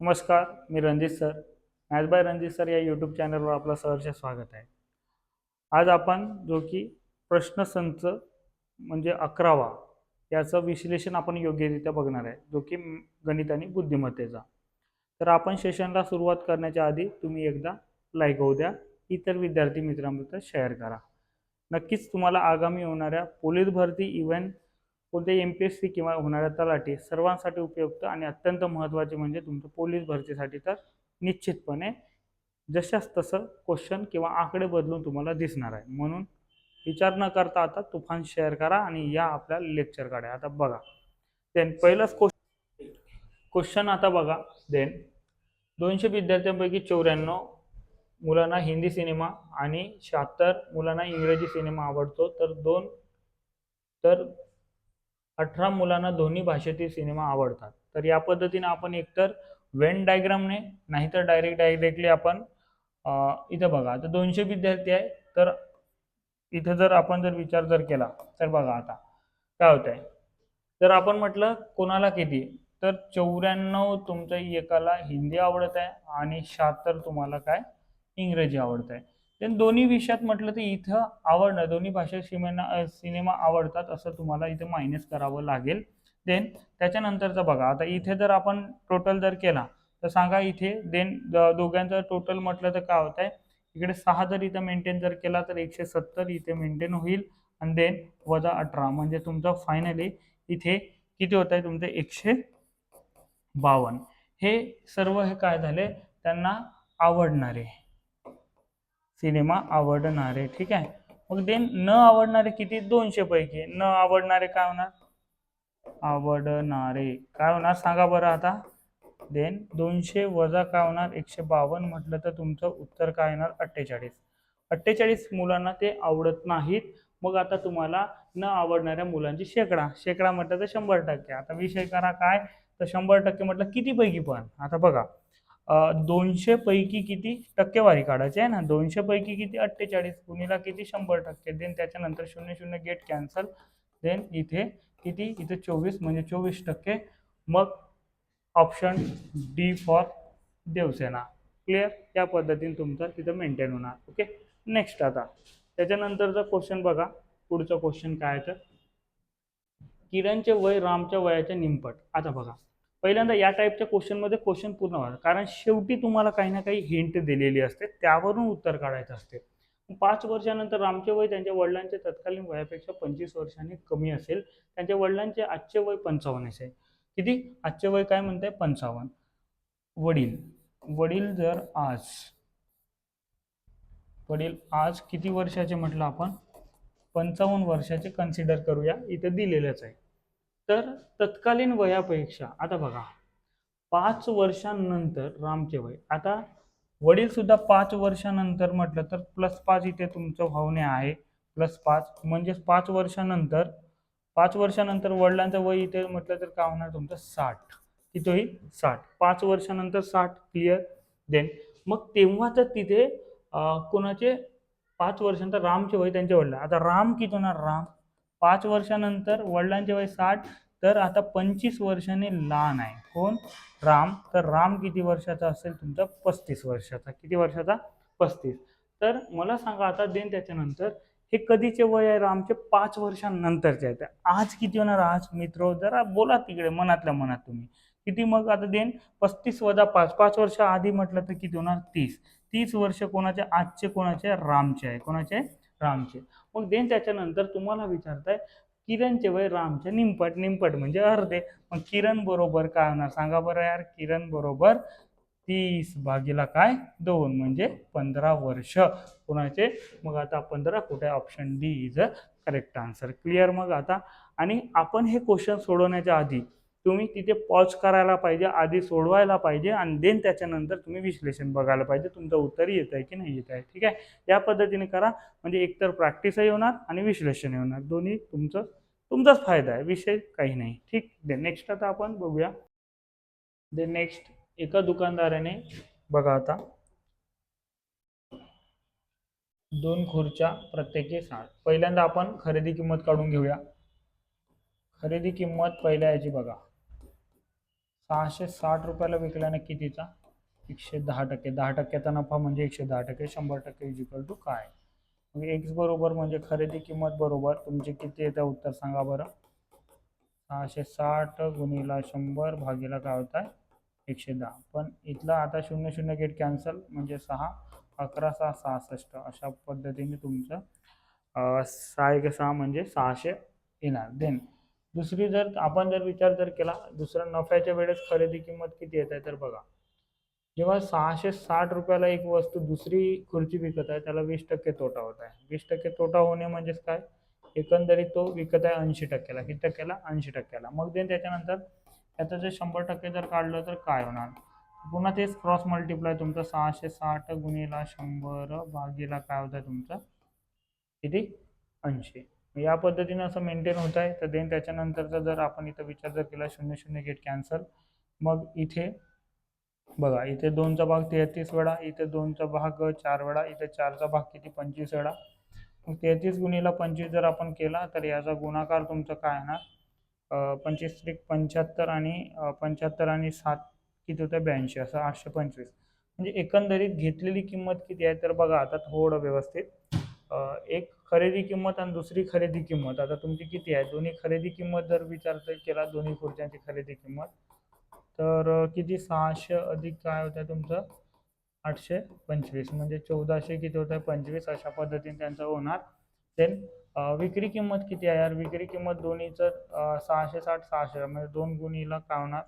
नमस्कार मी Ranjit sir. Maths by Ranjit sir या YouTube चॅनलवर आपलं सहर्ष स्वागत आहे. आज आपण जो की प्रश्नसंच म्हणजे अकरावा याचं विश्लेषण आपण योग्यरित्या बघणार आहे जो की गणित आणि बुद्धिमत्तेचा. तर आपण सेशनला सुरुवात करण्याच्या आधी तुम्ही एकदा लाईक होऊ द्या इतर विद्यार्थी मित्रांबद्दल शेअर करा. नक्कीच तुम्हाला आगामी होणाऱ्या पोलीस भरती इव्हेंट कोणते एम पी एस सी किंवा होणाऱ्या तलाठी सर्वांसाठी उपयुक्त आणि अत्यंत महत्त्वाचे म्हणजे तुमचं पोलीस भरतीसाठी तर निश्चितपणे जशाच तसं क्वेश्चन किंवा आकडे बदलून तुम्हाला दिसणार आहे. म्हणून विचार न करता आता तुफान शेअर करा आणि या आपल्या लेक्चरकडे आता बघा. देन पहिलंच क्वेश्चन क्वेश्चन आता बघा. देन दोनशे विद्यार्थ्यांपैकी चौऱ्याण्णव मुलांना हिंदी सिनेमा आणि शहात्तर मुलांना इंग्रजी सिनेमा आवडतो. तर दोन तर अठरा मुलांना दोन्ही भाषेतील सिनेमा आवडतात. तर या पद्धतीने आपण एकतर वेन डायग्रामने नाहीतर डायरेक्ट डायरेक्टली आपण इथं बघा. आता दोनशे विद्यार्थी आहे तर इथं जर आपण जर विचार जर केला तर बघा आता. काय होत आहे तर आपण म्हटलं कोणाला किती तर चौऱ्याण्णव तुमच्या एकाला हिंदी आवडत आहे आणि शहात्तर तुम्हाला काय? इंग्रजी आवडत आहे. देन दोन्ही विषयात म्हटलं तर इथं आवडणं दोन्ही भाषेत सिनेमा सिनेमा आवडतात असं तुम्हाला इथे मायनस करावं लागेल. देन त्याच्यानंतरचं बघा आता इथे जर आपण टोटल जर केला तर सांगा इथे देन दोघांचं टोटल म्हटलं तर काय होत आहे इकडे सहा जर इथं मेंटेन जर केला तर एकशे सत्तर इथे मेंटेन होईल. आणि देन वजा अठरा म्हणजे तुमचं फायनली इथे किती होत आहे तुमचे एकशे बावन्न. हे सर्व हे काय झाले? त्यांना आवडणारे. सिनेमा आवडणारे ठीक आहे? मग देन न आवडणारे किती? दोनशे पैकी. न आवडणारे काय होणार? आवडणारे. काय होणार सांगा बरं आता. देन दोनशे वजा काय होणार? एकशे बावन्न म्हटलं तर तुमचं उत्तर काय येणार अठ्ठेचाळीस. अठ्ठेचाळीस मुलांना ते आवडत नाहीत. मग आता तुम्हाला न आवडणाऱ्या मुलांची शेकडा. शेकडा म्हटलं तर शंभर टक्के. आता विषय करा काय? तर शंभर टक्के म्हटलं किती पैकी पण? आता बघा. दोनशे पैकी किती टक्केवारी काढायची आहे ना? दोनशे पैकी किती? अठ्ठेचाळीस. कुणीला किती? शंभर टक्के. देन त्याच्यानंतर शून्य शून्य गेट कॅन्सल देन इथे किती? इथे चोवीस म्हणजे चोवीस टक्के. मग option D for Devsena. Clear या पद्धतीने तुमचं तिथं मेंटेन होणार. ओके नेक्स्ट आता. त्याच्यानंतरचा क्वेश्चन बघा. पुढचं क्वेश्चन काय आहे तर? किरणचे वय रामच्या वयाच्या निमपट. आता बघा. पहिल्यांदा या टाईपच्या क्वेश्चनमध्ये क्वेश्चन पूर्ण व्हावा कारण शेवटी तुम्हाला काही ना काही हिंट दिलेली असते. त्यावरून उत्तर काढायचं असते. पाच वर्षानंतर रामचे वय त्यांच्या वडिलांच्या तत्कालीन वयापेक्षा पंचवीस वर्षांनी कमी असेल. त्यांच्या वडिलांचे आजचे वय पंचावन्न असेल किती? आजचे वय काय म्हणताय? पंचावन्न. वडील. वडील जर आज वडील आज किती वर्षाचे म्हटलं आपण? पंचावन्न वर्षाचे कन्सिडर करूया. इथं दिलेलंच आहे. तर तत्कालीन वयापेक्षा आता बघा पाच वर्षांनंतर रामचे वय आता वडील सुद्धा पाच वर्षानंतर म्हटलं तर प्लस पाच इथे तुमचं भावने आहे प्लस पाच म्हणजेच पाच वर्षानंतर पाच वर्षानंतर वडिलांचं वय इथे म्हटलं तर काय होणार तुमचं? साठ. किती होईल साठ. पाच वर्षानंतर साठ क्लिअर देन मग तेव्हा तर तिथे कोणाचे? पाच वर्षानंतर रामचे वय त्यांच्या वडील आता राम किती होणार? राम पाच वर्षानंतर वडिलांचे वय साठ तर आता पंचवीस वर्षाने लहान आहे. कोण? राम. तर राम किती वर्षाचा असेल? तुमचा पस्तीस वर्षाचा. किती वर्षाचा? पस्तीस. तर मला सांगा आता देन त्याच्यानंतर हे कधीचे वय आहे रामचे? पाच वर्षांनंतरचे आहे. तर आज किती होणार? आज मित्र जरा बोला तिकडे मनातल्या मनात तुम्ही. किती मग आता देन पस्तीस वजा पाच पाच वर्ष आधी म्हटलं तर किती होणार? तीस. तीस वर्ष कोणाचे? आजचे कोणाचे? रामचे आहे. कोणाचे? रामचे. मग देन त्याच्यानंतर तुम्हाला विचारताय किरणचे वय रामचे निमपट निमपट म्हणजे अर्धे. मग किरण बरोबर काय होणार? सांगा बरं यार किरण बरोबर तीस भागीला काय? दोन म्हणजे पंधरा वर्ष. कोणाचे? मग आता पंधरा कुठे option D is a correct answer clear मग आता. आणि आपण हे क्वेश्चन सोडवण्याच्या आधी तुम्ही तिथे पॉज करायला पाहिजे आधी सोडवायला पाहिजे आणि देन त्याच्यानंतर तुम्ही विश्लेषण बघायला पाहिजे तुमचं उत्तर येत आहे की नाही येत आहे ठीक आहे? या पद्धतीने करा म्हणजे एकतर प्रॅक्टिसही होणार आणि विश्लेषणही होणार. दोन्ही तुमचं तुमचाच फायदा आहे विषय काही नाही ठीक? दे नेक्स्ट आता आपण बघूया. दे नेक्स्ट एका दुकानदाराने बघा आता. दोन खुर्च्या प्रत्येकी साठ. पहिल्यांदा आपण खरेदी किंमत काढून घेऊया. खरेदी किंमत पहिल्या याची बघा. सहाशे साठ रुपयाला विकल्याने कितीचा? एकशे दहा टक्के. दहा टक्क्याचा नफा म्हणजे एकशे दहा टक्के. शंभर टक्के इजिकल टू काय? मग एक्स बरोबर म्हणजे खरेदी किंमत बरोबर तुमचे किती येतं उत्तर सांगा बरं. सहाशे साठ गुणीला शंभर भागीला काय होत आहे एकशे दहा. पण इथला आता शून्य शून्य गेट कॅन्सल म्हणजे सहा अकरा सहा सहासष्ट. अशा पद्धतीने तुमचं सहा एक सहा म्हणजे सहाशे येणार. देन दुसरी जर आपण जर विचार जर केला दुसरा नफ्याच्या वेळेस खरेदी किंमत किती येत आहे तर बघा. जेव्हा सहाशे साठ रुपयाला एक वस्तू दुसरी खुर्ची विकत आहे त्याला वीस टक्के तोटा होत आहे. वीस टक्के तोटा होणे म्हणजेच काय? एकंदरीत तो विकत आहे ऐंशी टक्क्याला किती टक्क्याला? ऐंशी टक्क्याला. मग देन त्याच्यानंतर त्याचं जे शंभर टक्के जर काढलं तर काय होणार? पुन्हा तेच क्रॉस मल्टिप्लाय तुमचं सहाशे साठ गुणिला शंभर भागीला काय होतं तुमचं? किती? ऐंशी. या पद्धतीने असं मेंटेन होत आहे. तर देन त्याच्यानंतरचा जर आपण इथं विचार जर केला शून्य शून्य गेट कॅन्सल मग इथे बघा इथे दोनचा भाग तेहतीस वेळा इथे दोनचा भाग चार वेळा इथे चारचा भाग किती? पंचवीस वेळा. मग तेहतीस गुणीला पंचवीस जर आपण केला तर याचा गुणाकार तुमचा काय येणार पंचवीस त्रिक पंच्याहत्तर आणि पंच्याहत्तर आणि सात किती होतं ब्याऐंशी असं आठशे पंचवीस. म्हणजे एकंदरीत घेतलेली किंमत किती आहे? तर बघा आता थोडं व्यवस्थित. एक खरेदी किंमत आणि दुसरी खरेदी किंमत. आता तुमची किती आहे? दोन्ही खरेदी किंमत जर विचार केला दोन्ही खुर्च्यांची खरेदी किंमत तर किती? सहाशे अधिक काय होतं तुमचं? आठशे पंचवीस. म्हणजे चौदाशे किती होतं पंचवीस. अशा पद्धतीने त्यांचं होणार. देन विक्री किंमत किती आहे? यार विक्री किंमत दोन्हीचं सहाशे साठ सहाशे. म्हणजे दोन गुणीला काय होणार?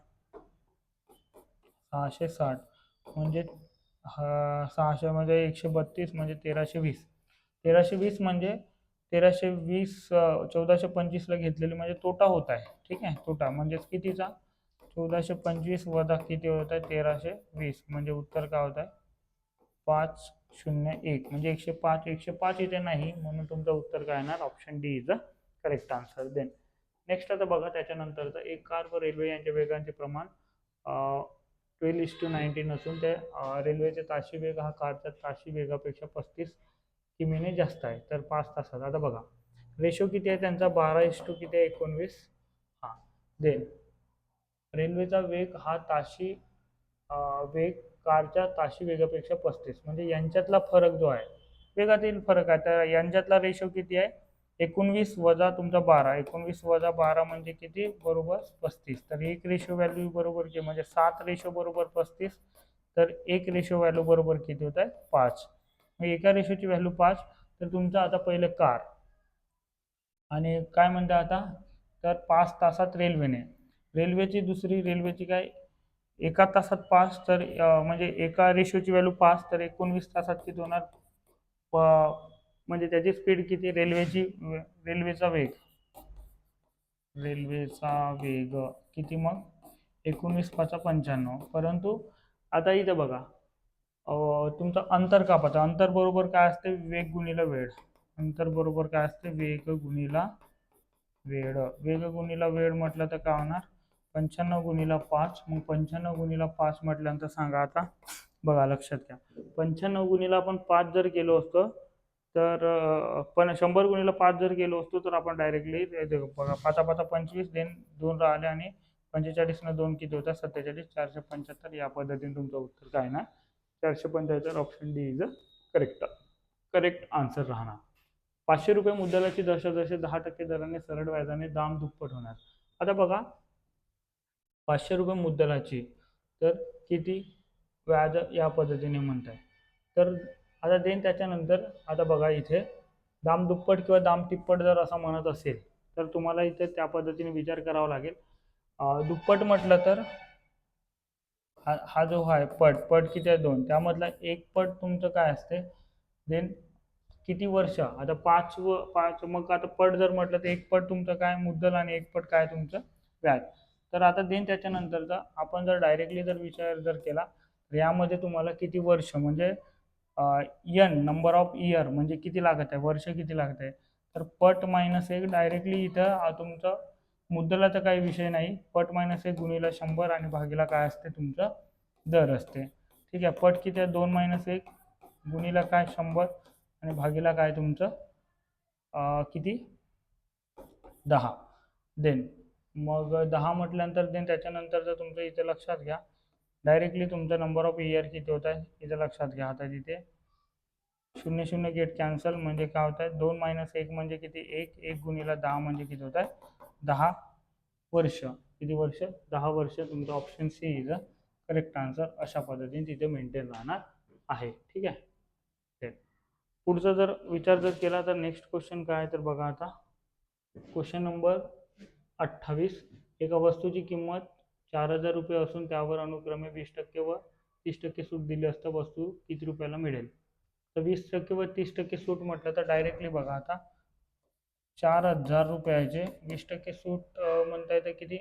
सहाशे साठ. म्हणजे सहाशे म्हणजे एकशे बत्तीस म्हणजे तेराशे वीस. तेराशे वीस म्हणजे तेराशे वीस चौदाशे पंचवीसला घेतलेली म्हणजे तोटा होत आहे. ठीक आहे? तोटा म्हणजेच कितीचा? चौदाशे पंचवीस वजा किती होत आहे? तेराशे वीस. म्हणजे उत्तर काय होत आहे? पाच शून्य एक. म्हणजे एकशे पाच एकशे पाच इथे नाही. म्हणून तुमचं उत्तर काय येणार? Option D is a correct answer then next आता बघा त्याच्यानंतरचं एक कार व रेल्वे यांच्या वेगांचे प्रमाण ट्वेल्व इस टू नाईन्टीन असून ते रेल्वेचे ताशी वेग हा कारच्या ताशी वेगापेक्षा पस्तीस किमीने जास्त आहे तर पाच तासात. आता बघा रेशो किती आहे त्यांचा? बारा इस टू किती आहे? एकोणवीस. हां देन रेल्वेचा वेग हा ताशी वेग कारच्या ताशी वेगापेक्षा पस्तीस. म्हणजे यांच्यातला फरक जो आहे वेगातील फरक आहे. तर यांच्यातला रेशो किती आहे? एकोणवीस वजा तुमचा बारा. एकोणवीस वजा बारा म्हणजे किती? बरोबर पस्तीस. तर एक रेशो व्हॅल्यू बरोबर किती? म्हणजे सात रेशो बरोबर पस्तीस. तर एक रेशो व्हॅल्यू बरोबर किती होत आहे? पाच. मग एका रेशोची व्हॅल्यू पाच तर तुमचं आता पहिलं कार आणि काय म्हणता आता? तर पाच तासात रेल्वेने रेल्वेची दुसरी रेल्वेची काय? एका तासात पाच तर म्हणजे एका रेशोची व्हॅल्यू पाच तर एकोणवीस तासात किती होणार? प- म्हणजे त्याची स्पीड किती? रेल्वेची रेल्वेचा वेग. रेल्वेचा वेग किती मग? एकोणवीस पाचा पंच्याण्णव. परंतु आता इथं बघा. तुमचं अंतर कापायचं. अंतर बरोबर काय असते? वेग गुणिला वेळ. अंतर बरोबर काय असते? वेग गुणिला वेळ. वेग गुणिला वेळ म्हटलं तर काय होणार? पंच्याण्णव गुणिला पाच. मग पंच्याण्णव गुणिला पाच म्हटल्यानंतर सांगा आता. बघा लक्षात घ्या. पंच्याण्णव गुणिला आपण पाच जर केलो असतो तर पण शंभर गुणिला पाच जर गेलो असतो तर आपण डायरेक्टली बघा पाचा पाचा पंचवीस देन दोन राहिले आणि पंचेचाळीसनं दोन किती होतात? सत्तेचाळीस चारशे पंच्याहत्तर. या पद्धतीने तुमचं उत्तर काय ना चारशे पंच्याहत्तर option D is a correct correct answer राहणार. पाचशे रुपये मुद्दलाची जसे दहा टक्के दराने सरळ व्याजाने दाम दुप्पट होणार. आता बघा पाचशे रुपये मुद्दलाची तर किती व्याज या पद्धतीने म्हणत आहे तर आता देन त्याच्यानंतर आता बघा इथे दाम दुप्पट किंवा दाम तिप्पट जर असं म्हणत असेल तर तुम्हाला इथे त्या पद्धतीने विचार करावा लागेल. दुप्पट म्हटलं तर हा हा जो आहे पट पट किती आहे दोन? त्यामधला एक पट तुमचं काय असते? देन किती वर्ष? आता पाच व पाच मग आता पट जर म्हटलं तर एक पट तुमचं काय मुद्दल आणि एक पट काय तुमचं व्याज? तर आता देन त्याच्यानंतरचा आपण जर डायरेक्टली जर विचार जर केला तर यामध्ये तुम्हाला किती वर्ष? म्हणजे यन नंबर ऑफ इयर म्हणजे किती लागत आहे? वर्ष किती लागत आहे? तर पट मायनस एक डायरेक्टली इथं तुमचं मुद्दलाचा काही विषय नाही. पट मायनस एक गुणिला शंभर आणि भागीला काय असते? तुमचं दर असते. ठीक आहे. पट किती आहे? दोन मायनस एक गुणिला काय? शंभर आणि भागीला काय तुमचं? किती? दहा. देन मग दहा म्हटल्यानंतर देन त्याच्यानंतर जर तुमचं इथे लक्षात घ्या. डायरेक्टली तुमचा नंबर ऑफ इयर किती होत आहे? इथं लक्षात घ्या. आता तिथे शून्य शून्य गेट कॅन्सल म्हणजे काय होत आहे? दोन मायनस एक म्हणजे किती? एक. एक गुणिला दहा म्हणजे किती होत आहे? दहा वर्ष. किती वर्ष? दहा वर्ष तुमचं option C is a correct answer अशा पद्धतीने तिथे मेंटेन राहणार आहे. ठीक आहे? पुढचा जर विचार जर केला तर नेक्स्ट क्वेश्चन काय तर बघा आता. क्वेश्चन नंबर अठ्ठावीस. एका वस्तूची किंमत चार हजार रुपये असून त्यावर अनुक्रमे वीस टक्के व तीस टक्के सूट दिली असता वस्तू किती रुपयाला मिळेल? तर वीस टक्के व तीस टक्के सूट म्हटलं तर डायरेक्टली बघा आता. चार हजार रुपयाचे. वीस टक्के सूट म्हणता येते किती?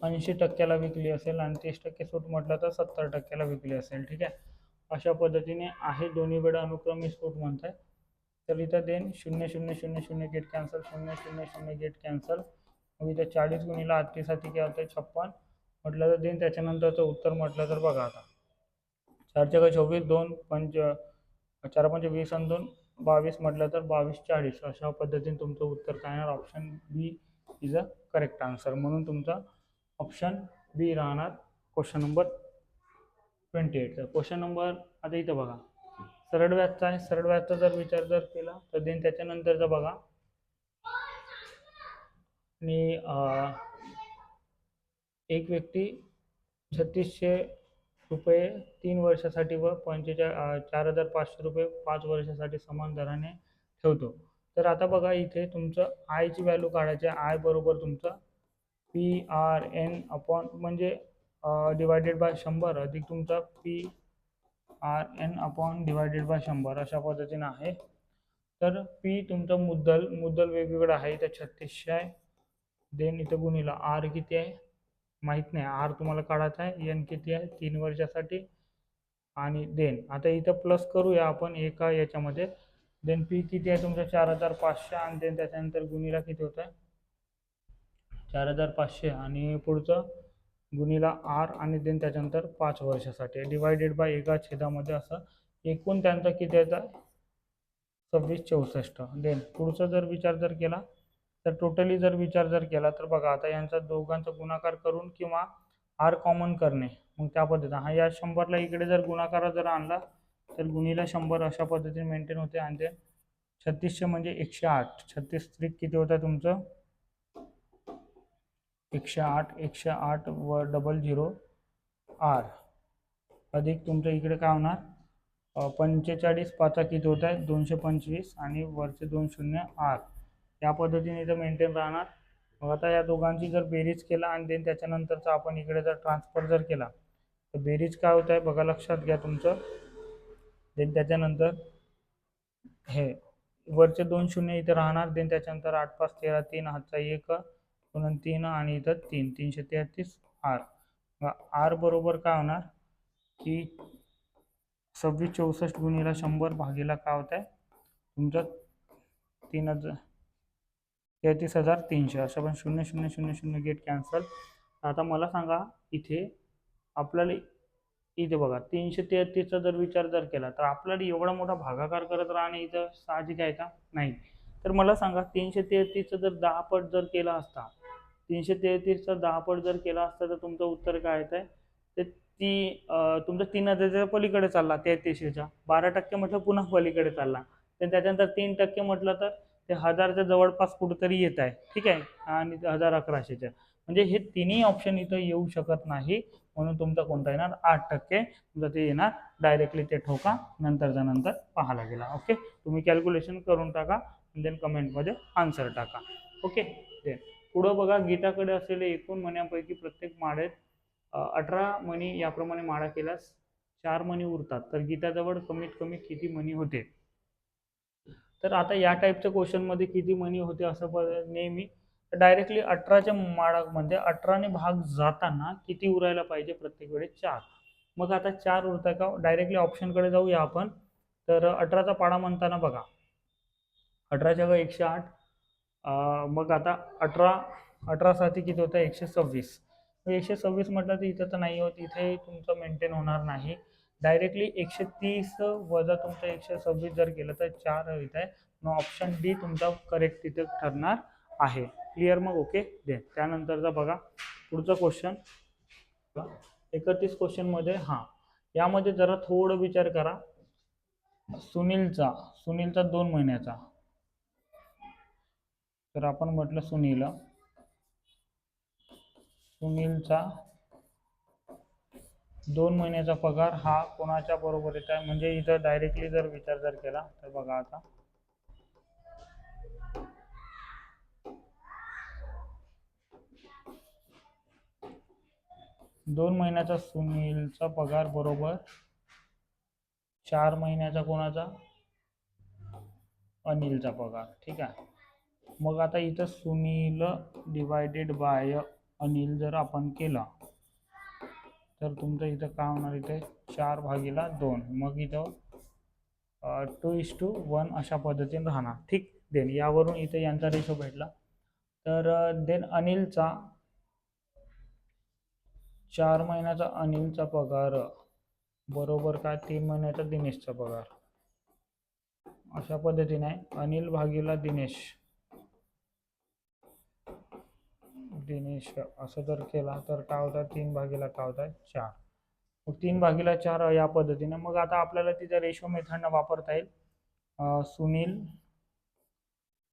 ऐंशी टक्क्याला विकली असेल आणि तीस टक्के सूट म्हटलं तर सत्तर टक्क्याला विकली असेल. ठीक आहे? अशा पद्धतीने आहे दोन्ही वेळा अनुक्रमिक सूट म्हणताय. तर इथं देन शून्य शून्य शून्य शून्य गेट कॅन्सल शून्य शून्य शून्य गेट कॅन्सल मग इथं चाळीस गुणीला अठ्ठीसाठी काय होतं छप्पन. म्हटलं तर देन त्याच्यानंतरचं उत्तर म्हटलं तर बघा आता. चार का चोवीस दोन पंच चार पंच वीस आणि दोन. बावीस म्हटलं तर बावीस चाळीस अशा पद्धतीने तुमचं उत्तर काय येणार option B is a correct answer म्हणून तुमचा ऑप्शन बी राहणार question number twenty eight question number आता इथं बघा. सरळ व्याजचा आहे सरळ व्याजचा जर विचार जर केला तर देन त्याच्यानंतरचा बघा. आणि एक व्यक्ती छत्तीसशे रुपये तीन वर्षासाठी व पंचेचाळ चार हजार पाचशे रुपये पाच वर्षासाठी समान दराने ठेवतो. तर आता बघा इथे तुमचं आयची व्हॅल्यू काढायची आहे. आय बरोबर तुमचं पी आर एन अपॉन म्हणजे डिवायडेड बाय शंभर अधिक तुमचा P R N upon divided by शंभर अशा पद्धतीनं आहे. तर पी तुमचं मुद्दल मुद्दल वेगवेगळं आहे. इथं छत्तीसशे आहे. देन इथं गुणिला आर किती आहे? माहीत नाही. आर तुम्हाला काढायचा आहे एन किती आहे तीन वर्षासाठी आणि देन. आता इथं प्लस करूया आपण एका याच्यामध्ये. देन पी किती आहे तुमचं? चार हजार पाचशे आणि देन त्याच्यानंतर गुणीला किती होत आहे चार हजार पाचशे आणि पुढचं गुणीला आर आणि देन त्याच्यानंतर पाच वर्षासाठी. डिवायडेड बाय एका छेदामध्ये असं एकूण त्यांचा किती येतं सव्वीस चौसष्ट. देन पुढचा जर विचार जर केला तर टोटली जर विचार जर केला तर बघा आता यांचा दोघांचा गुणाकार करून किंवा आर कॉमन करणे मग त्या पद्धतीने. हा या शंभरला इकडे जर गुणाकार जर आणला तर गुणीला शंभर अशा पद्धतीने मेंटेन होते. आणि ते छत्तीसशे म्हणजे एकशे आठ. छत्तीस त्रिक किती होतं तुमचं? एकशे आठ एकशे आठ व डबल झिरो आर अधिक तुमचं इकडे काय होणार? पंचेचाळीस पाचा किती होत आहे दोनशे पंचवीस आणि वरचे दोन शून्य आर या पद्धतीने इथं मेंटेन राहणार. मग आता या दोघांची जर बेरीज केला आणि देन त्याच्यानंतरचा आपण इकडे जर ट्रान्सफर जर केला तर बेरीज काय होत आहे बघा लक्षात घ्या तुमचं. देन त्याच्यानंतर हे वरचे दोन शून्य इथं राहणार देन त्याच्यानंतर आठ पाच तेरा तीन हातचा एक दोन तीन आणि इथं तीन तीनशे तेहतीस आर आर बरोबर काय होणार? की सव्वीस चौसष्ट गुणीला शंभर भागीला काय होत आहे? तुमचं तीन हजार तेहतीस हजार तीनशे. असं पण शून्य शून्य शून्य शून्य गेट कॅन्सल आता मला सांगा इथे आपल्याला इथे बघा तीनशे तेहतीसचा जर विचार जर केला तर आपल्याला एवढा मोठा भागाकार करत राहणे इथं साहजिक आहे का? नाही. तर मला सांगा तीनशे तेहतीसचा जर दहा पट जर केला असता तीनशे तेहतीसचा दहा पट जर केला असता तर तुमचं उत्तर काय येत आहे ते ती तुमचं तीन हजारच्या पलीकडे चालला तेहतीसशेच्या. बारा टक्के म्हटलं पुन्हा पलीकडे चालला. तर त्याच्यानंतर तीन टक्के म्हटलं तर? ते हजारच्या जवळपास कुठंतरी येत आहे. ठीक आहे? आणि ते हजार अकराशेच्या. म्हणजे हे तिन्ही ऑप्शन इथं येऊ शकत नाही. म्हणून तुमचा कोणता येणार? आठ टक्के. तुमचं ते येणार. डायरेक्टली ते ठोका. नंतरच्या नंतर पाहायला गेला. ओके तुम्ही कॅल्क्युलेशन करून टाका. देन कमेंटमध्ये आन्सर टाका. ओके देन पुढं बघा. गीताकडे असलेले एकूण मण्यापैकी प्रत्येक माळेत अठरा मणी याप्रमाणे माळा केल्यास चार मणी उरतात. तर गीताजवळ कमीत कमी किती मणी होते? तर आता या टाईपच्या क्वेश्चनमध्ये किती मनी होते असं नेहमी. डायरेक्टली अठराच्या माळामध्ये अठराने भाग जाताना किती उरायला पाहिजे प्रत्येक वेळेस चार. मग आता चार उरतं का? डायरेक्टली ऑप्शनकडे जाऊया आपण. तर अठराचा पाडा म्हणताना बघा. अठराच्या ग एकशे आठ. मग आता अठरा अठरासाठी किती होतं? एकशे सव्वीस. एकशे सव्वीस म्हटलं तर इथं तर नाही होत. इथे तुमचं मेंटेन होणार नाही. डायरेक्टली एकशे तीस वजा तुमचं एकशे सव्वीस जर केलं तर चार येत आहे. मग ऑप्शन डी तुमचा करेक्ट तिथे ठरणार आहे. क्लिअर मग? ओके दे त्यानंतरचा बघा. पुढचा क्वेश्चन एकतीस क्वेश्चनमध्ये हां. यामध्ये जरा थोडं विचार करा. सुनीलचा सुनीलचा दोन महिन्याचा. तर आपण म्हटलं सुनील सुनीलचा दोन महिन्याचा पगार हा कोणाच्या बरोबर येत आहे म्हणजे इथं डायरेक्टली जर विचार जर केला तर बघा आता. दोन महिन्याचा सुनीलचा पगार बरोबर चार महिन्याचा कोणाचा? अनिलचा पगार. ठीक आहे? मग आता इथं सुनील डिवायडेड बाय अनिल जर आपण केला तर तुमचं इथं काय होणार इथे? चार भागीला दोन. मग इथं टू इज टू वन अशा पद्धतीने राहणार. ठीक? देन यावरून इथे यांचा रेशो भेटला. तर देन अनिलचा चार महिन्याचा अनिलचा पगार बरोबर काय? तीन महिन्याचा दिनेशचा पगार. अशा पद्धतीने अनिल भागीला दिनेश. दिनेश असं जर केला तर काय होतं? तीन भागीला काय होतं? चार. मग तीन भागीला चार या पद्धतीने मग आता आपल्याला तिथं रेशो मेथडनं वापरता येईल. सुनील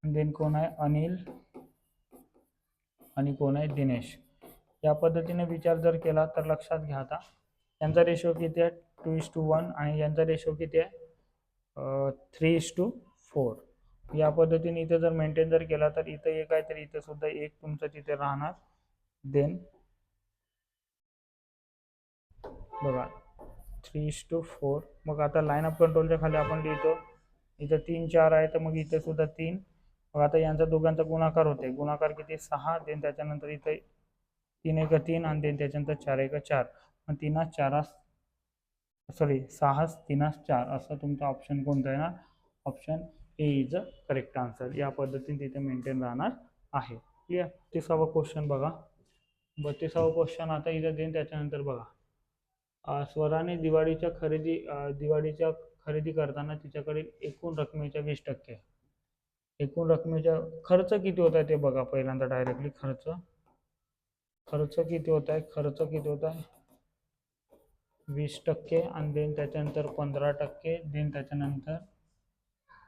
देन कोण आहे? अनिल आणि कोण आहे? दिनेश. या पद्धतीने विचार जर केला तर लक्षात घ्या आता. यांचा रेशो किती आहे? टू इज टू वन आणि यांचा रेशो किती आहे? थ्री इज टू फोर या पद्धतीने इथे जर मेंटेन जर केला तर इथं एक आहे तर इथं सुद्धा एक तुमचं तिथे राहणार. देन बघा थ्री इज टू फोर मग आता लाईन अप कंट्रोलच्या खाली आपण लिहितो. इथं तीन चार आहे तर मग इथे सुद्धा तीन. मग आता यांचा दोघांचा गुणाकार होते गुणाकार किती? सहा. देन त्याच्यानंतर इथे तीन एक तीन आणि देन त्याच्यानंतर चार एक चार. मग तीनास चारास सॉरी सहास तीनास चार. असं तुमचा ऑप्शन कोणता आहे ना? Option A is a correct answer या पद्धतीने तिथे मेंटेन राहणार आहे. क्लिअर तिसावा क्वेश्चन बघा. बत्तीसावा क्वेश्चन आता इथं देईन त्याच्यानंतर बघा. स्वराने दिवाळीच्या खरेदी दिवाळीच्या खरेदी करताना तिच्याकडील एकूण रकमेच्या वीस टक्के. एकूण रकमेच्या खर्च किती होत आहे ते बघा पहिल्यांदा डायरेक्टली खर्च. खर्च किती होत आहे खर्च किती होत आहे वीस टक्के. आणि देन त्याच्यानंतर पंधरा टक्के. देन त्याच्यानंतर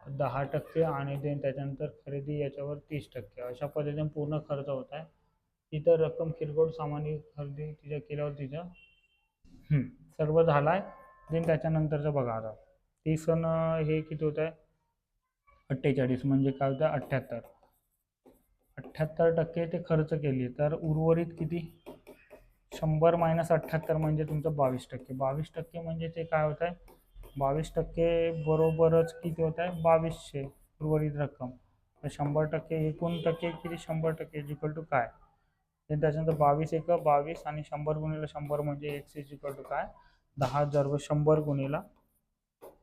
दहा टक्के आणि देन त्याच्यानंतर खरेदी याच्यावर तीस टक्के. अशा पद्धतीने पूर्ण खर्च होत आहे. इतर रक्कम किरकोळ सामान्य खरेदी तिच्या केल्यावर तिचं सर्व झालं आहे देन त्याच्यानंतरचं बघा आता. तीस सण हे किती होत आहे? अठ्ठेचाळीस म्हणजे काय होतं अठ्ठ्याहत्तर. अठ्ठ्याहत्तर टक्के ते खर्च केली. तर उर्वरित किती? शंभर मायनस अठ्ठ्याहत्तर म्हणजे तुमचं बावीस टक्के. बावीस टक्के म्हणजे ते काय होत आहे? बावीस टक्के बरोबरच किती होत आहे? बावीसशे उर्वरित रक्कम. तर शंभर टक्के एकूण टक्के किती? शंभर टक्के इक्वल टू काय? त्याच्यानंतर बावीस एक बावीस आणि शंभर गुणिला शंभर म्हणजे एक्स इज इक्वल टू काय? दहा हजार व शंभर गुणिला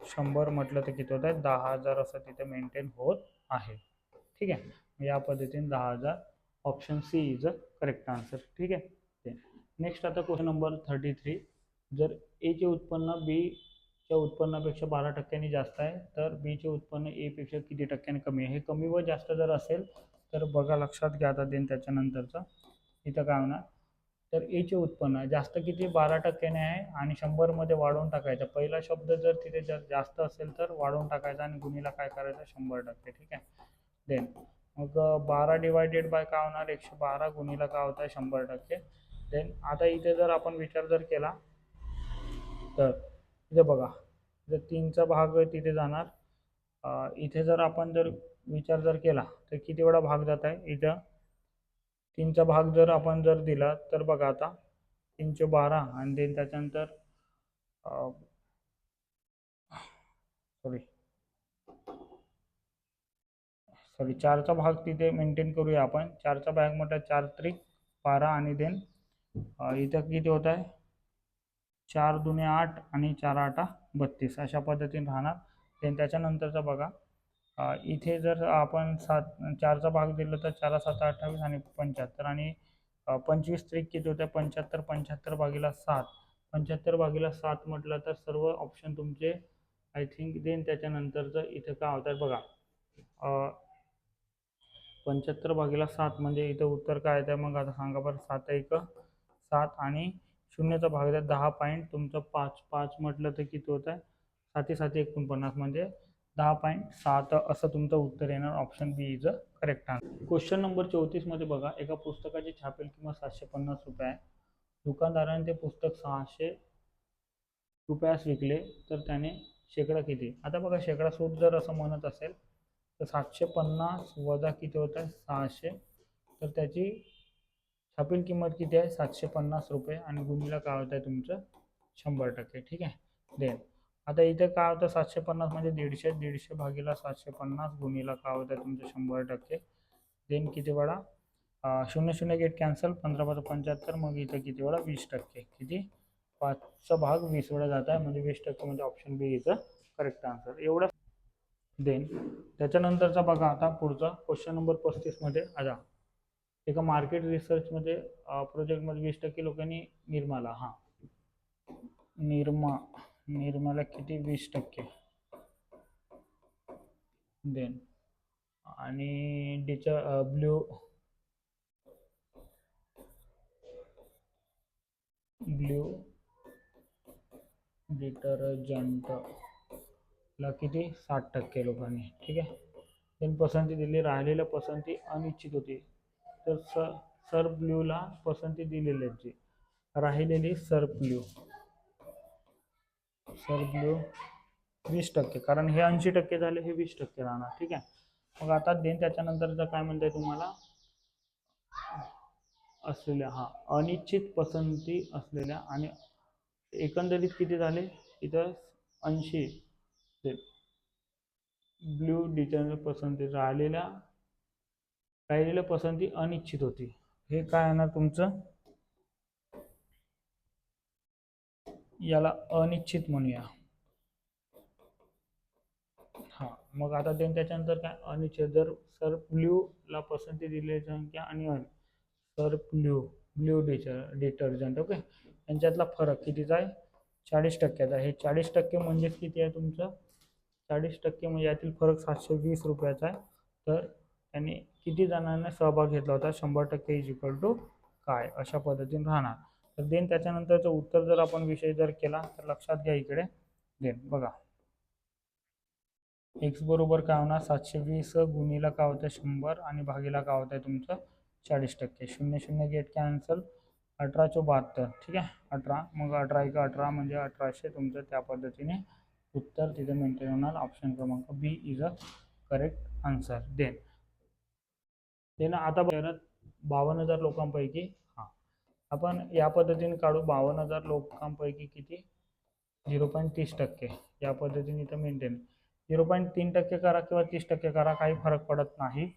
शंभर म्हटलं तर किती होत आहे? दहा हजार असं तिथे मेंटेन होत आहे. ठीक आहे? या पद्धतीने दहा हजार option C is a correct answer ठीक आहे? नेक्स्ट आता क्वेश्चन नंबर थर्टी थ्री जर एचे उत्पन्न बी च्या उत्पन्नापेक्षा बारा टक्क्यांनी जास्त आहे. तर बीचे उत्पन्न एपेक्षा किती टक्क्यांनी कमी आहे? हे कमी व जास्त जर असेल तर बघा लक्षात घ्या आता देन त्याच्यानंतरचं. इथं काय होणार? तर एचे उत्पन्न जास्त किती? बारा टक्क्याने आहे आणि शंभरमध्ये वाढवून टाकायचं. पहिला शब्द जर तिथे जर जास्त असेल तर वाढवून टाकायचा आणि गुणीला काय करायचं? शंभर टक्के ठीक आहे? देन मग बारा डिवायडेड बाय काय होणार? एकशे बारा गुणीला काय होतं शंभर टक्के. देन आता इथे जर आपण विचार जर केला तर इथे बघा. जर तीनचा भाग तिथे जाणार इथे जर आपण जर विचार जर केला तर किती वेळा भाग जात आहे? इथं तीनचा भाग जर आपण जर दिला तर बघा आता तीनशे बारा आणि देन त्याच्यानंतर सॉरी सॉरी चारचा भाग तिथे मेंटेन करूया आपण. चारचा भाग म्हटलं चार त्रिक बारा आणि देन इथं किती होत आहे? चार दुने आठ आणि चार आठा बत्तीस. अशा पद्धतीने राहणार. देन त्याच्यानंतरचा बघा. इथे जर आपण सात चारचा भाग दिला तर चार सात अठ्ठावीस आणि पंच्याहत्तर. आणि पंचवीस त्रिक किती होत्या पंच्याहत्तर पंच्याहत्तर भागीला सात. पंच्याहत्तर भागीला सात म्हटलं तर सर्व ऑप्शन तुमचे आय थिंक देन त्याच्यानंतरचं इथं काय होतं बघा. पंच्याहत्तर भागीला सात म्हणजे इथं उत्तर काय येतं मग आता सांगा बरं. सात एक सात आणि शून्याचा भाग द्या दहा पॉईंट तुमचं पाच पाच म्हटलं तर किती होत? आहे साती साती एकोणपन्नास. म्हणजे दहा पॉईंट सात असं तुमचं उत्तर येणार. Option B is a correct answer question number चौतीसमध्ये बघा. एका पुस्तकाची छापेल किंमत सातशे पन्नास रुपये आहे. दुकानदाराने ते पुस्तक सहाशे रुपयास विकले तर त्याने शेकडा किती? आता बघा शेकडा सूट जर असं म्हणत असेल तर सातशे पन्नास वजा किती होत? आहे सहाशे. तर त्याची छापील किंमत किती आहे? सातशे पन्नास रुपये आणि गुणीला काय होत आहे तुमचं? शंभर टक्के ठीक आहे? देन आता इथे काय होतं? सातशे पन्नास म्हणजे दीडशे दीडशे भागीला सातशे पन्नास गुणीला काय होतं तुमचं? शंभर टक्के. देन किती वेळा शून्य शून्य गेट कॅन्सल पंधरा पाच पंच्याहत्तर मग इथं किती वेळा वीस टक्के. किती? पाचचा भाग वीस वेळा जात आहे म्हणजे वीस टक्के म्हणजे ऑप्शन बी इथं करेक्ट आन्सर एवढं. देन त्याच्यानंतरचा बघा आता पुढचा क्वेश्चन नंबर पस्तीसमध्ये आजा एका मार्केट रिसर्चमध्ये प्रोजेक्टमध्ये वीस टक्के लोकांनी निर्माला हां. निर्मा निर्माला किती? वीस टक्के. देन आणि डिचा ब्ल्यू ब्ल्यू डिटर्जंट ला किती? साठ टक्के लोकांनी. ठीक आहे? देन पसंती दिली राहिलेल्या पसंती अनिश्चित होती. तर स सर ब्ल्यूला पसंती दिलेल्याची राहिलेली सर ब्ल्यू सर ब्ल्यू वीस टक्के. कारण हे ऐंशी टक्के झाले हे वीस टक्के राहणार. ठीक आहे? मग आता देन त्याच्यानंतरचं काय म्हणताय तुम्हाला? असलेल्या हा. अनिश्चित पसंती असलेल्या आणि एकंदरीत किती झाले? इथं ऐंशी. ब्ल्यू डिझाईन पसंती राहिलेल्या राहिलेल्या पसंती अनिश्चित होती. हे काय येणार तुमचं? याला अनिश्चित म्हणूया. हा मग आता देन त्याच्यानंतर काय? अनिश्चित. जर सर ब्ल्यूला पसंती दिलेली संख्या आणि अन sir blue blue deter detergent okay? यांच्यातला फरक कितीचा आहे? चाळीस टक्क्याचा. हे चाळीस टक्के म्हणजेच किती आहे तुमचं? चाळीस टक्के म्हणजे यातील फरक सातशे वीस रुपयाचा आहे. तर त्यांनी किती जणांना सहभाग घेतला होता? शंभर टक्के इज इक्वल टू काय? अशा पद्धतीने राहणार. तर देन त्याच्यानंतरचं उत्तर जर आपण विषय जर केला तर लक्षात घ्या इकडे. देन बघा. एक्स बरोबर काय होणार? सातशे वीस गुणीला काय होतं शंभर आणि भागीला काय होतं तुमचं? चाळीस टक्के. शून्य शून्य गेट कॅन्सल अठरा चो बहात्तर. ठीक आहे? अठरा. मग अठरा एक अठरा म्हणजे अठराशे. तुमचं त्या पद्धतीने उत्तर तिथे मेंटेन होणार. ऑप्शन क्रमांक B is a correct answer then then आता बावन्न हजार लोकांपैकी हां. आपण या पद्धतीने काढू बावन्न हजार लोकांपैकी किती? झिरो पॉईंट तीस टक्के. या पद्धतीने इथं मेंटेन झिरो पॉईंट तीन टक्के करा किंवा तीस टक्के करा काही फरक पडत नाही.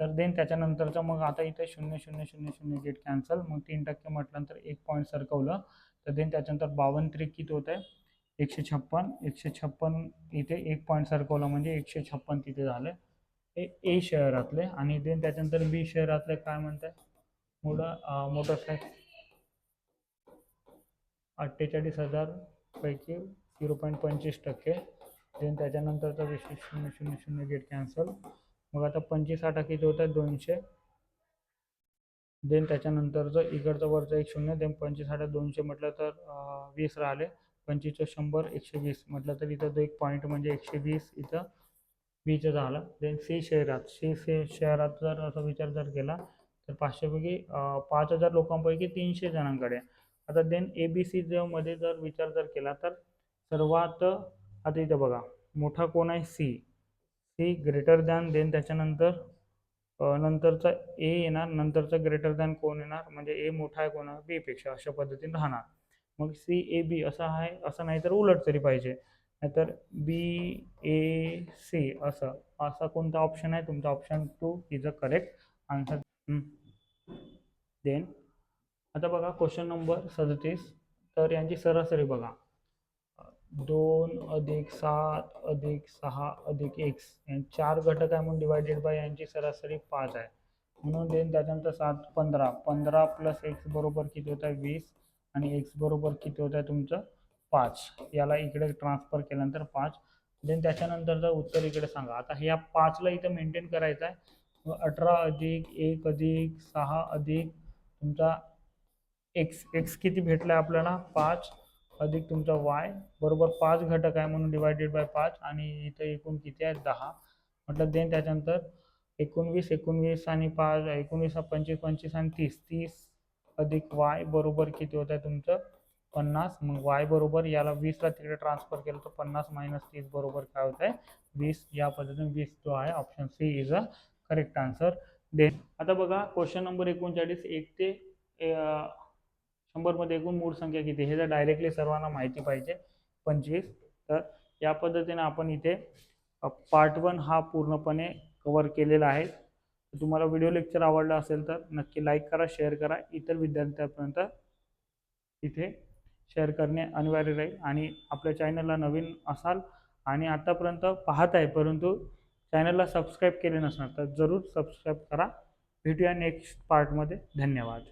तर देन त्याच्यानंतरचं मग आता इथे शून्य शून्य शून्य शून्य गेट कॅन्सल मग तीन टक्के म्हटल्यानंतर एक पॉईंट सरकवलं. तर देन त्याच्यानंतर बावन्न त्रिक किती होत आहे एकशे छप्पन. एकशे छप्पन इथे एक पॉईंट सरकवलं म्हणजे एकशे छप्पन तिथे झालं. हे ए शहरातले आणि देन त्याच्यानंतर बी शहरातले काय म्हणताय मोठं मोटरसायकल अठ्ठेचाळीस हजार पैकी झिरो पॉईंट पंचवीस टक्के. देन त्याच्यानंतरचा विशेष शून्य शून्य शून्य गेट कॅन्सल मग आता पंचवीस हा टक्के जो होता दोनशे. देन त्याच्यानंतरचं इकडचं वरचं एक शून्य देन पंचवीस आठ दोनशे म्हटलं तर वीस राहिले. पंचवीसचं शंभर एकशे वीस म्हटलं तर इथं जो एक पॉईंट म्हणजे एकशे वीस इथं बीचं झालं. देन सी शहरात. सी सी शहरात जर असा विचार जर केला तर पाचशेपैकी पाच हजार लोकांपैकी तीनशे जणांकडे. आहे. आता देन ए बी सी मध्ये जर विचार जर केला तर सर्वात आता इथं बघा. मोठा कोण आहे? C C greater than then त्याच्यानंतर नंतरचा ए येणार. नंतरचा ग्रेटर दॅन कोण येणार? म्हणजे ए मोठा आहे कोणा? बी पेक्षा अशा पद्धतीने राहणार. मग सी ए बी असा आहे असं नाही तर उलट तरी पाहिजे. नाहीतर बी ए सी असं असा कोणता ऑप्शन आहे? तुमचा option two is a correct answer then आता बघा क्वेश्चन नंबर सदतीस. तर यांची सरासरी बघा. दोन अधिक सात अधिक सहा अधिक एक्स चार घटक आहे म्हणून डिवायडेड बाय यांची सरासरी पाच आहे. म्हणून देन त्याच्यानंतर सात पंधरा. पंधरा प्लस एक्स बरोबर किती होत आहे? वीस. आणि एक्स बरोबर किती होत आहे? तुमचं पाच. याला इकडे ट्रान्सफर केल्यानंतर पाच. देन त्याच्यानंतरचं उत्तर इकडे सांगा. आता ह्या पाचला इथं मेंटेन करायचं आहे. अठरा अधिक एक अधिक सहा अधिक तुमचा एक्स एक्स किती भेटला आपल्याला? पाच. अधिक तुमचा वाय बरोबर पाच घटक आहे म्हणून डिवायडेड बाय पाच. आणि इथं एकूण किती आहे? दहा. म्हटलं देन त्याच्यानंतर एकोणवीस एकोणवीस आणि पाच. एकोणवीस पंचवीस पंचवीस आणि तीस. तीस अधिक वाय बरोबर किती होत आहे तुमचं? पन्नास मग वाय बरोबर याला वीसला तिकडे ट्रान्सफर केलं तर पन्नास मायनस तीस बरोबर काय होत आहे वीस. या पद्धतीने वीस जो आहे option C is a correct answer then आता बघा क्वेश्चन नंबर एकोणचाळीस एक ते शंभरमध्ये एकूण मूळ संख्या किती? हे जर डायरेक्टली सर्वांना माहिती पाहिजे पंचवीस. तर या पद्धतीने आपण इथे पार्ट वन हा पूर्णपणे कवर केलेला आहे. तुम्हाला व्हिडिओ लेक्चर आवडला असेल तर नक्की लाईक करा शेअर करा. इतर विद्यार्थ्यांपर्यंत इथे शेअर करणे अनिवार्य राहील. आणि आपल्या चॅनलला नवीन असाल आणि आत्तापर्यंत पाहत आहे परंतु चॅनलला सबस्क्राईब केले नसणार तर जरूर सबस्क्राईब करा. भेटूया नेक्स्ट पार्टमध्ये. धन्यवाद.